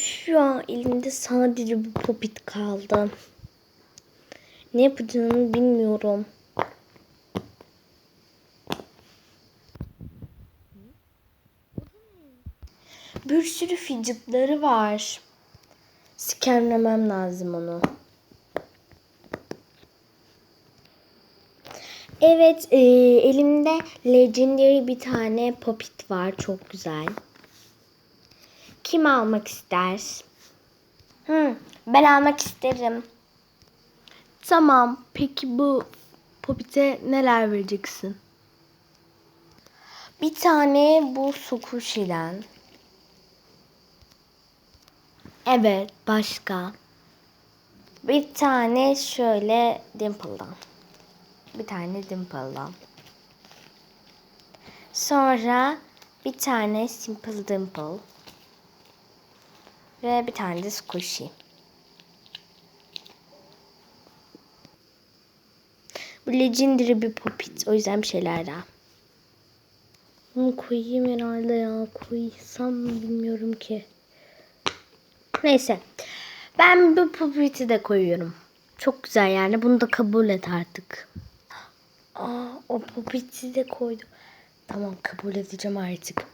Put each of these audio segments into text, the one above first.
Şu an elimde sadece bu popit kaldı. Ne yapacağımı bilmiyorum. Bir sürü fidgetları var. Skenlemem lazım onu. Evet, e, elimde legendary bir tane popit var. Çok güzel. Kim almak ister? Hı, ben almak isterim. Tamam. Peki bu popite neler vereceksin? Bir tane bu Sukushi'den. Evet, başka. Bir tane şöyle Dimple'dan. Bir tane Dimple'dan. Sonra bir tane Simple Dimple. Ve bir tane de Squishy. Bu legendary bir popit. O yüzden bir şeyler daha. Bunu koyayım herhalde ya. Koysam bilmiyorum ki. Neyse. Ben bu popiti de koyuyorum. Çok güzel yani. Bunu da kabul et artık. Aa, o popiti de koydum. Tamam kabul edeceğim artık.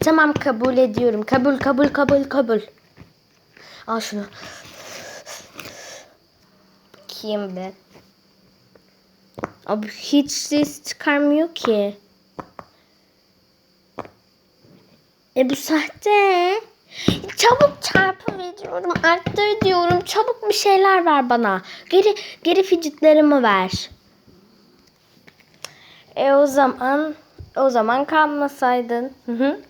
Tamam kabul ediyorum. Kabul kabul kabul kabul. Al şunu. Bakayım be. Abi hiç ses çıkarmıyor ki. E bu sahte. Çabuk çarpı veriyorum. Arttır diyorum. Çabuk bir şeyler ver bana. Geri geri fidgetlerimi ver. E o zaman o zaman kalmasaydın. Hı hı.